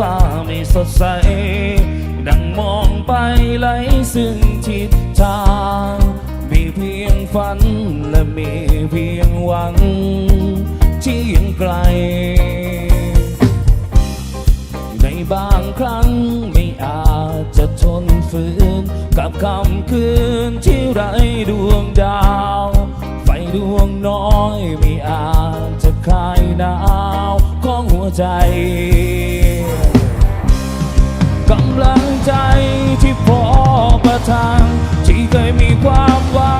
ฟ้าไม่สดใส ดังมองไปไหลซึ่งทิศทาง มีเพียงฝันและมีเพียงหวัง ที่ยังไกล ในบางครั้งไม่อาจจะทนฝืน กับคำคืนที่ไร้ดวงดาว ไฟดวงน้อยไม่อาจจะคลายหนาวของหัวใจ พอประทางที่เคยมีความหวัง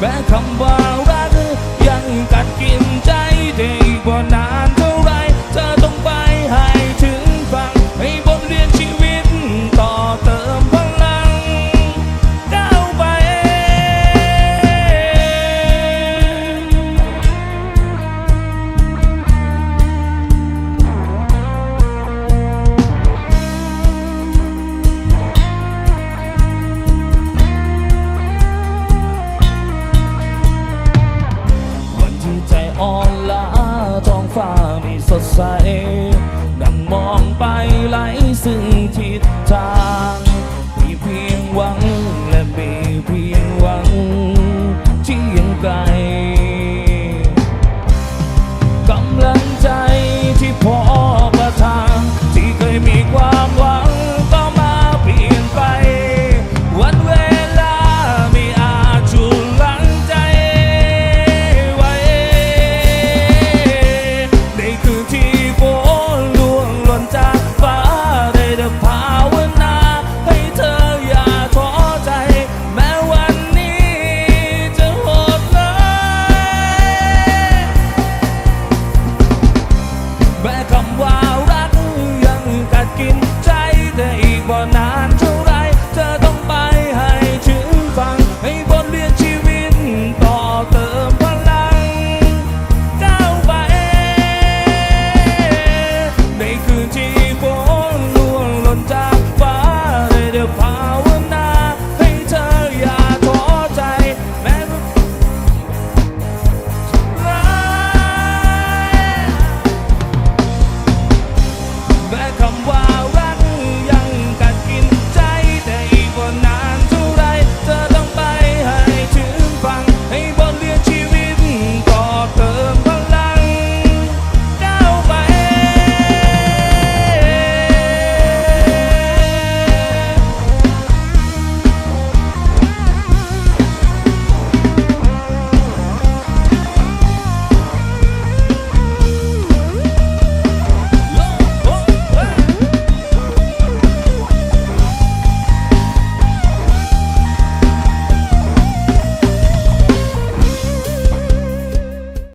แม้คำว่ารักยังกัดกินใจได้กว่านาน ใสดังมองไปไหลซึ่งทิศทาง